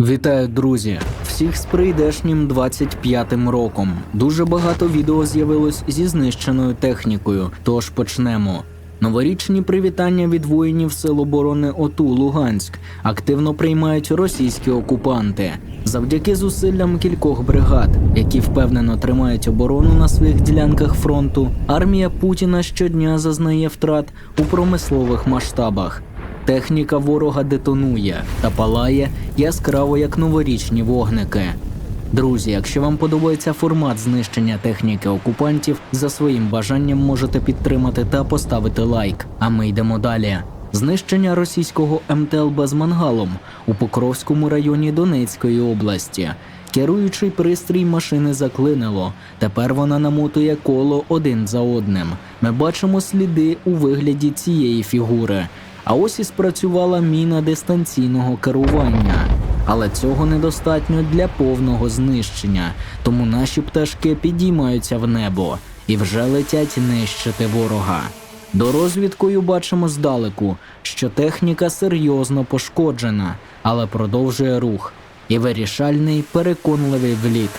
Вітаю, друзі! Всіх з прийдешнім 25-м роком. Дуже багато відео з'явилось зі знищеною технікою, тож почнемо. Новорічні привітання від воїнів Сил оборони ОТУ Луганськ активно приймають російські окупанти. Завдяки зусиллям кількох бригад, які впевнено тримають оборону на своїх ділянках фронту, армія Путіна щодня зазнає втрат у промислових масштабах. Техніка ворога детонує та палає яскраво як новорічні вогники. Друзі, якщо вам подобається формат знищення техніки окупантів, за своїм бажанням можете підтримати та поставити лайк. А ми йдемо далі. Знищення російського МТЛБ з мангалом у Покровському районі Донецької області. Керуючий пристрій машини заклинило. Тепер вона намотує коло один за одним. Ми бачимо сліди у вигляді цієї фігури. А ось і спрацювала міна дистанційного керування. Але цього недостатньо для повного знищення, тому наші пташки підіймаються в небо і вже летять нищити ворога. До розвідкою бачимо здалеку, що техніка серйозно пошкоджена, але продовжує рух. І вирішальний переконливий вліт.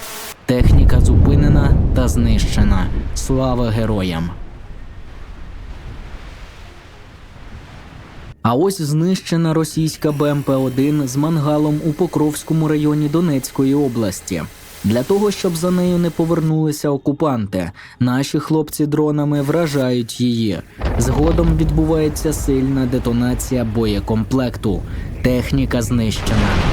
Техніка зупинена та знищена. Слава героям! А ось знищена російська БМП-1 з мангалом у Покровському районі Донецької області. Для того, щоб за нею не повернулися окупанти, наші хлопці дронами вражають її. Згодом відбувається сильна детонація боєкомплекту. Техніка знищена.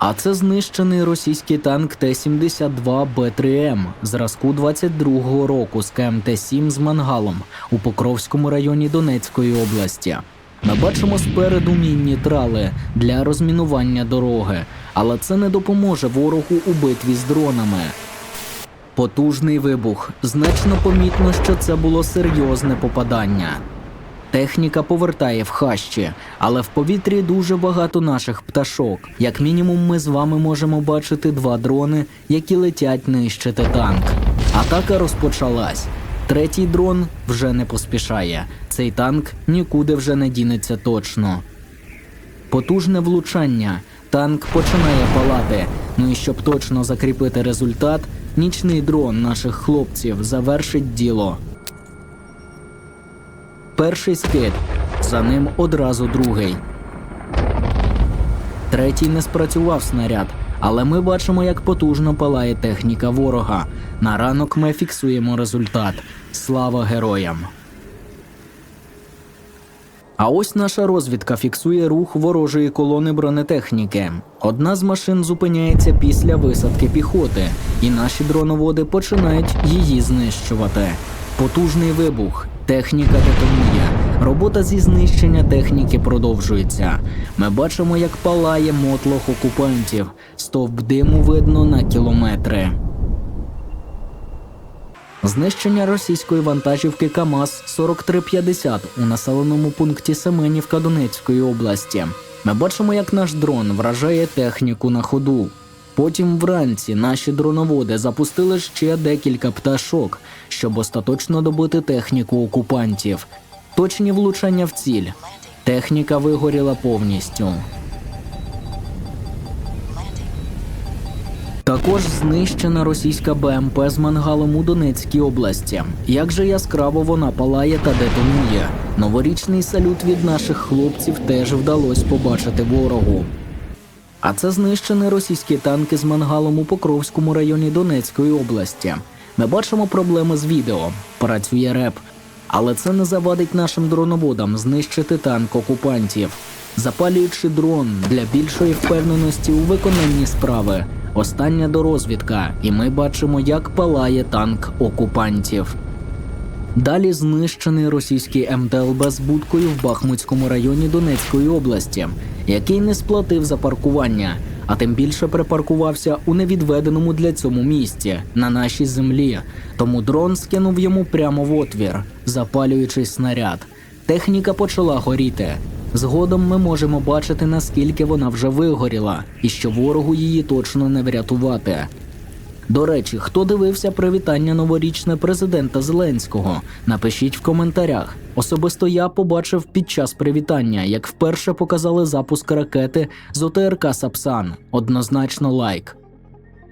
А це знищений російський танк Т-72Б3М зразку 22-го року з КМТ-7 з мангалом у Покровському районі Донецької області. Ми бачимо спереду мінні трали для розмінування дороги, але це не допоможе ворогу у битві з дронами. Потужний вибух. Значно помітно, що це було серйозне попадання. Техніка повертає в хащі, але в повітрі дуже багато наших пташок. Як мінімум, ми з вами можемо бачити два дрони, які летять нищити танк. Атака розпочалась. Третій дрон вже не поспішає. Цей танк нікуди вже не дінеться точно. Потужне влучання. Танк починає палати. Ну і щоб точно закріпити результат, нічний дрон наших хлопців завершить діло. Перший скид, за ним одразу другий. Третій не спрацював снаряд, але ми бачимо, як потужно палає техніка ворога. На ранок ми фіксуємо результат. Слава героям! А ось наша розвідка фіксує рух ворожої колони бронетехніки. Одна з машин зупиняється після висадки піхоти, і наші дроноводи починають її знищувати. Потужний вибух, техніка детонує. Робота зі знищення техніки продовжується. Ми бачимо, як палає мотлох окупантів. Стовп диму видно на кілометри. Знищення російської вантажівки КАМАЗ 4350 у населеному пункті Семенівка Донецької області. Ми бачимо, як наш дрон вражає техніку на ходу. Потім вранці наші дроноводи запустили ще декілька пташок, щоб остаточно добити техніку окупантів. Точні влучання в ціль. Техніка вигоріла повністю. Також знищена російська БМП з мангалом у Донецькій області. Як же яскраво вона палає та детонує. Новорічний салют від наших хлопців теж вдалося побачити ворогу. А це знищені російські танки з мангалом у Покровському районі Донецької області. Ми бачимо проблеми з відео. Працює реп. Але це не завадить нашим дроноводам знищити танк окупантів, запалюючи дрон для більшої впевненості у виконанні справи. Остання дорозвідка, і ми бачимо, як палає танк окупантів. Далі знищений російський МТЛБ з будкою в Бахмутському районі Донецької області, який не сплатив за паркування, а тим більше припаркувався у невідведеному для цьому місці на нашій землі. Тому дрон скинув йому прямо в отвір, запалюючи снаряд. Техніка почала горіти. Згодом ми можемо бачити, наскільки вона вже вигоріла, і що ворогу її точно не врятувати. До речі, хто дивився привітання новорічне президента Зеленського? Напишіть в коментарях. Особисто я побачив під час привітання, як вперше показали запуск ракети з ОТРК Сапсан. Однозначно лайк.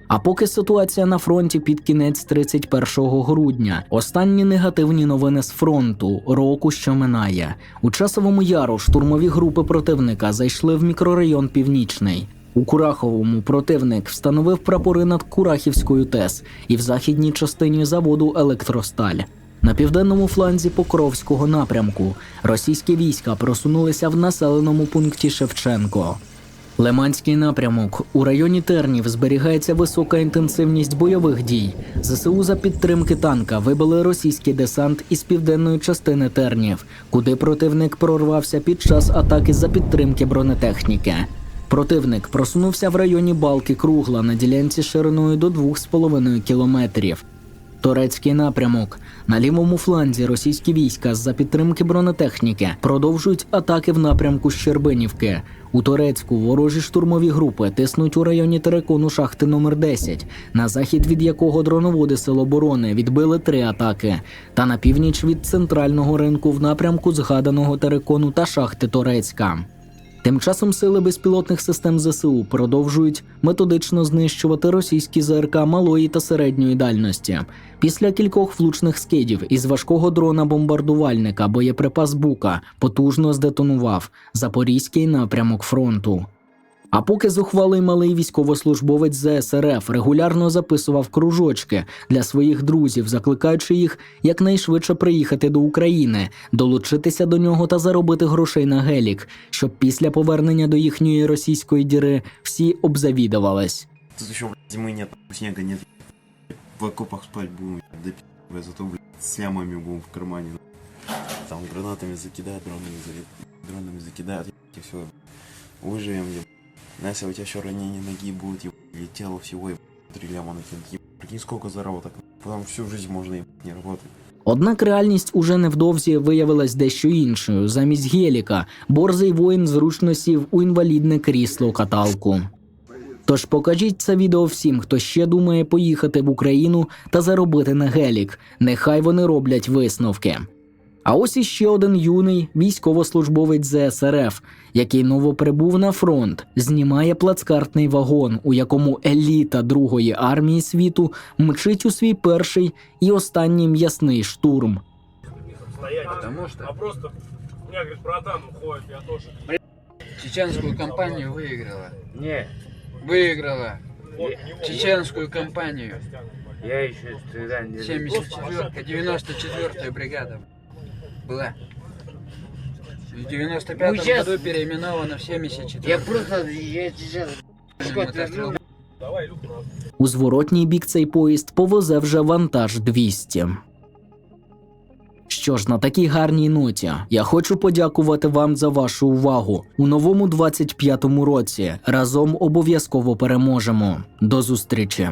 А поки ситуація на фронті під кінець 31 грудня, останні негативні новини з фронту року, що минає. У часовому яру штурмові групи противника зайшли в мікрорайон Північний. У Кураховому противник встановив прапори над Курахівською ТЕС і в західній частині заводу Електросталь. На південному фланзі Покровського напрямку російські війська просунулися в населеному пункті Шевченко. Лиманський напрямок у районі Тернів зберігається висока інтенсивність бойових дій. ЗСУ за підтримки танка вибили російський десант із південної частини Тернів, куди противник прорвався під час атаки за підтримки бронетехніки. Противник просунувся в районі Балки Кругла на ділянці шириною до 2,5 кілометрів. Турецький напрямок на лівому фланзі російські війська з-за підтримки бронетехніки продовжують атаки в напрямку Щербинівки. У Турецьку ворожі штурмові групи тиснуть у районі терикону шахти номер 10 на захід від якого дроноводи Сил оборони відбили три атаки, та на північ від центрального ринку в напрямку згаданого терикону та шахти Турецька. Тим часом сили безпілотних систем ЗСУ продовжують методично знищувати російські ЗРК малої та середньої дальності. Після кількох влучних скидів із важкого дрона бомбардувальника боєприпас Бука потужно здетонував запорізький напрямок фронту. А поки зухвалий малий військовослужбовець ЗСРФ регулярно записував кружочки для своїх друзів, закликаючи їх якнайшвидше приїхати до України, долучитися до нього та заробити грошей на гелік, щоб після повернення до їхньої російської діри всі обзавідувались. Тут блядь, зимы нет, снега нет. В окопах спать будем, да зато, блядь, с лямами будем в кармане. Там гранатами закидают, дронами, за- дронами закидают, и все. Выживем, еб. Но если у тебя еще ранение ноги будет, еб, или тело всего, еб, три ляма накинуть, еб. Прикинь, сколько заработок. Потом всю жизнь можно, еб, не работать. Однак реальність уже невдовзі виявилась дещо іншою. Замість геліка борзий воїн зручно сів у інвалідне крісло каталку. Тож покажіть це відео всім, хто ще думає поїхати в Україну та заробити на гелік. Нехай вони роблять висновки. А ось іще один юний військовослужбовець ЗСРФ, який новоприбув на фронт, знімає плацкартний вагон, у якому еліта Другої армії світу мчить у свій перший і останній м'ясний штурм. Потому что А просто у меня, говорит, братан уходит, я тоже. чеченскую кампанию выиграла. Не, Выиграла. Чеченскую вот, я еще тогда 74-я, 94-я бригада была. В 95 Ну, сейчас- году переименована в 74 Я просто, я сейчас... У зворотній бік цей поїзд повезе вже вантаж 200. Що ж, на такій гарній ноті я хочу подякувати вам за вашу увагу. У новому 25-му році разом обов'язково переможемо. До зустрічі!